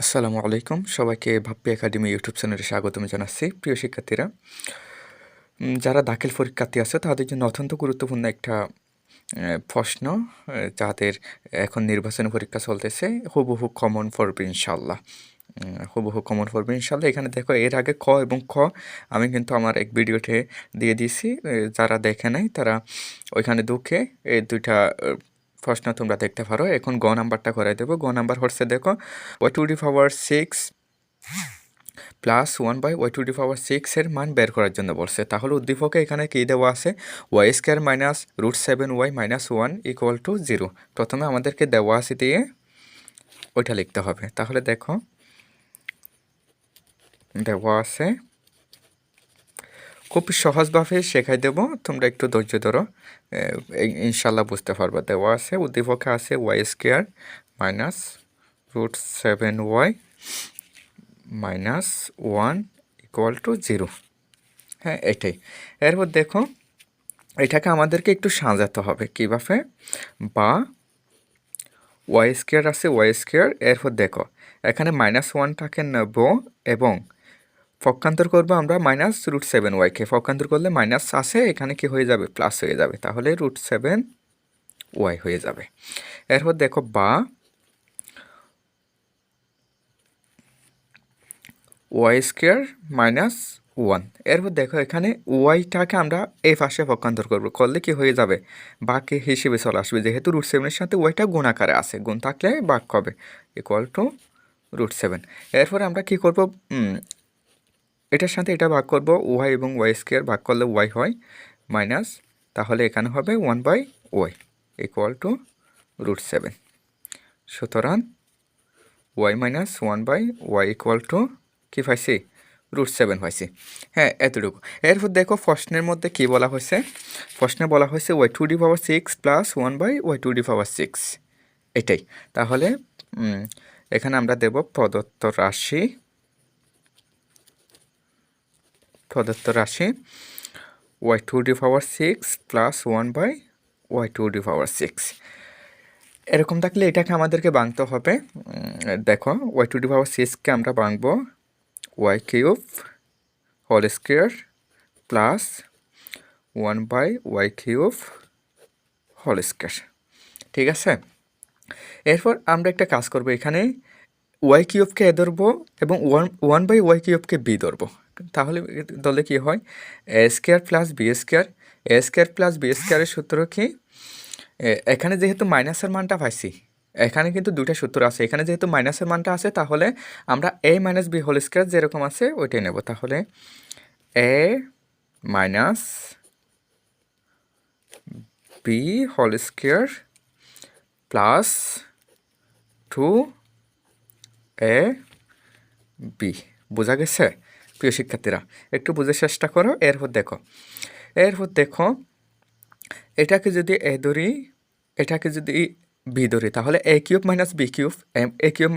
আসসালামু আলাইকুম। সবাইকে ভাপ্পি একাডেমি ইউটিউব চ্যানেলে স্বাগতম জানাচ্ছি প্রিয় শিক্ষার্থীরা। যারা দাখিল পরীক্ষার্থী আছে, তাদের জন্য অত্যন্ত গুরুত্বপূর্ণ একটা প্রশ্ন যাদের এখন নির্বাচনী পরীক্ষা চলতেছে, হুবহু কমন পড়বে ইনশাল্লাহ হুবহু কমন পড়বে ইনশাল্লাহ এখানে দেখো, এর আগে ক এবং খ, আমি কিন্তু আমার এক ভিডিওতে দিয়ে দিয়েছি। যারা দেখে নাই, তারা ওইখানে দুঃখে এই দুইটা প্রশ্ন তোমরা দেখতে পারো। এখন গ নাম্বারটা করে দেবো। গ নাম্বার হচ্ছে দেখো Y to the power six plus one by Y to the power সিক্সের মান বের করার জন্য বলছে। তাহলে উদ্দীপকে এখানে কী দেওয়া আছে? Y square minus root seven Y minus one equal to zero প্রথমে আমাদেরকে দেওয়া আছে দিয়ে ওইটা লিখতে হবে। তাহলে দেখো, দেওয়া আছে খুব সহজভাবে শেখাই দেবো। তোমরা একটু ধৈর্য ধরো। ইনশাল্লাহ বুঝতে পারবে। দেওয়া আছে উদ্দীপকে আছে Y square minus root seven Y minus one equal to zero হ্যাঁ এটাই। এরপর দেখো, এটাকে আমাদেরকে একটু সাজাতে হবে কীভাবে? বা ওয়াই স্কোয়ার আছে ওয়াই স্কোয়ার এরপর দেখো, এখানে মাইনাস ওয়ানটাকে নেব এবং পক্ষান্তর করব আমরা মাইনাস রুট সেভেন ওয়াইকে পক্ষান্তর করলে মাইনাস আসে এখানে কি হয়ে যাবে? প্লাস হয়ে যাবে। তাহলে রুট সেভেন ওয়াই হয়ে যাবে। এরপর দেখো বা ওয়াই স্কোয়ার মাইনাস ওয়ান এরপর দেখো এখানে ওয়াইটাকে আমরা এই পাশে পক্ষান্তর করব। করলে কি হয়ে যাবে? বাকি হিসেবে চলে আসবে। যেহেতু রুট সেভেনের সাথে ওয়াইটা গুণ আকারে আছে। গুণ থাকলে বাক হবে ইকুয়াল টু রুট সেভেন এরপর আমরা কি করব? এটার সাথে এটা ভাগ করব, ওয়াই এবং ওয়াই স্কোয়ার ভাগ করলে ওয়াই হয়, মাইনাস, তাহলে এখানে হবে one by Y equal to root seven সুতরাং, Y minus one by Y equal to কী পাইছি? রুট সেভেন পাইছি। হ্যাঁ এতটুকু। এরপর দেখো প্রশ্নের মধ্যে কী বলা হয়েছে? প্রশ্নে বলা হয়েছে Y to the power six plus one by Y to the power six. এটাই। তাহলে এখানে আমরা দেব প্রদত্ত রাশি প্রদত্ত রাশি Y to the power six plus one by Y to the power six এরকম থাকলে এটাকে আমাদেরকে বাংতে হবে। দেখো ওয়াই টু ডি পাওয়ার সিক্সকে আমরা বাংবো Y cube whole square plus one by Y cube whole square ঠিক আছে? এরপর আমরা একটা কাজ করব এখানে ওয়াই কিউবকে এ ধরবো এবং ওয়ান ওয়ান বাই ওয়াই কিউবকে বি ধরবো। তাহলে দলে কি হয়? A square plus B square A square plus B স্কোয়ারের সূত্র কি? এখানে যেহেতু মাইনাসের মানটা পাইছি, এখানে কিন্তু দুইটা সূত্র আছে। এখানে যেহেতু মাইনাসের মানটা আছে, তাহলে আমরা A minus B whole square যেরকম আছে, ওইটাই নেব। তাহলে A minus B whole square plus two A B বোঝা গেছে? প্রিয় শিক্ষার্থীরা, একটু বুঝে চেষ্টা করো। এরপর দেখো এরপর দেখো, এটাকে যদি এ ধরি, এটাকে যদি বি ধরি, তাহলে A cube minus B cube, A cube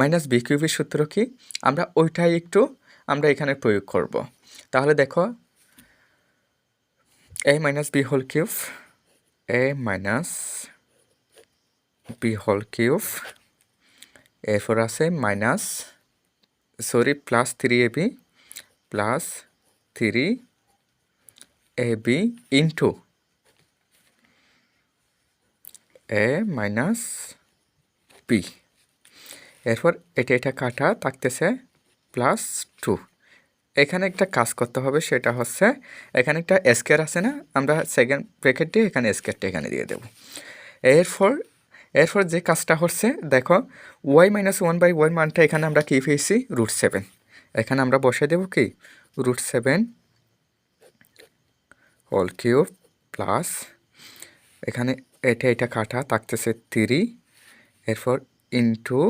minus B কিউবের সূত্র কি? আমরা ওইটাই একটু, আমরা এখানে প্রয়োগ করব। তাহলে দেখো, A minus B whole cube, A minus B whole cube, এরপর আছে minus, sorry, plus three A B plus three A B into A minus B. এরপর এটা এটা কাটা থাকতেছে প্লাস টু। এখানে একটা কাজ করতে হবে, সেটা হচ্ছে এখানে একটা স্কেয়ার আছে না, আমরা সেকেন্ড ব্রেকেট দিয়ে এখানে স্কেয়ারটা এখানে দিয়ে দেবো। এরপর এরপর যে কাজটা হচ্ছে, দেখো Y minus one by Y মানটা এখানে আমরা কী পেয়েছি? রুট সেভেন এখানে আমরা বসে দেবো কি? Root seven whole cube plus এখানে এটা এটা কাটা থাকতেছে থ্রি, এরপর ইন্টু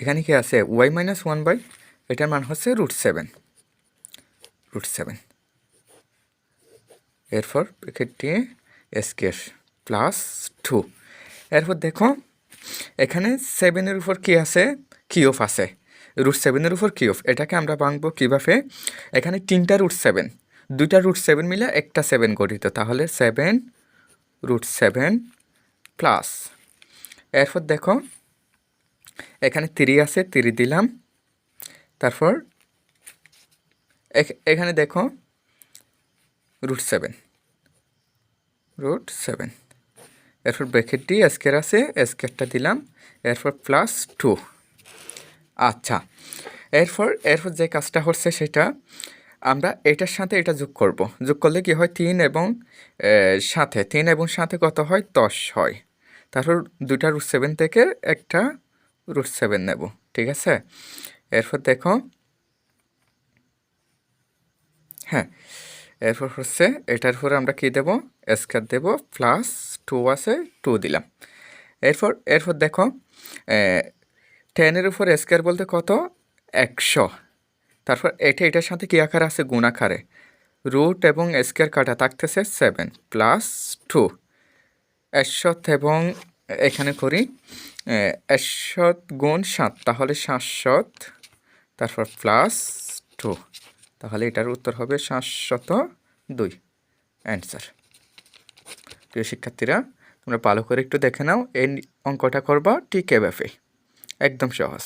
এখানে কি আছে? ওয়াই মাইনাস ওয়ান বাই এটার মান হচ্ছে রুট সেভেন রুট সেভেন এরপর এক্ষেত্রে স্কেয়ার প্লাস টু এরপর দেখো, এখানে সেভেনের উপর কি আছে? কিউফ আছে। রুট সেভেনের উপর কিউফ এটাকে আমরা ভাঙবো কীভাবে? এখানে তিনটা রুট সেভেন দুইটা রুট সেভেন মিলে একটা সেভেন গঠিত। তাহলে সেভেন রুট সেভেন প্লাস এরপর দেখো, এখানে তিরি আছে তিরি দিলাম। তারপর এখ- এখানে দেখো রুট সেভেন রুট সেভেন এরপর ব্র্যাকেট দিয়ে স্কেয়ার আছে স্কেয়ারটা দিলাম। এরপর প্লাস টু আচ্ছা। এরপর এরপর যে কাজটা হচ্ছে সেটা আমরা এটার সাথে এটা যোগ করব। যোগ করলে কি হয়? তিন এবং সাথে। তিন এবং সাথে কত হয়? দশ হয়। তারপর দুটা রুট সেভেন থেকে একটা রুট সেভেন নেব। ঠিক আছে? এরপর দেখো হ্যাঁ এরপর হচ্ছে এটার পরে আমরা কি দেব? স্কোয়ার দেব প্লাস টু আছে টু দিলাম। এরপর এরপর দেখো টেনের উপর স্কোয়ার বলতে কত? একশো। তারপর এটা, এটার সাথে কি আকার আছে? গুণ আকারে। রুট এবং স্কোয়ার কাটা থাকতেছে সেভেন প্লাস টু একশত এবং এখানে করি একশত গুণ সাত, তাহলে সাতশত, তারপর প্লাস টু তাহলে এটার উত্তর হবে সাতশত দুই। অ্যান্সার প্রিয় শিক্ষার্থীরা, তোমরা ভালো করে একটু দেখে নাও, এই অঙ্কটা করবা ঠিক এভাবে একদম সহজ।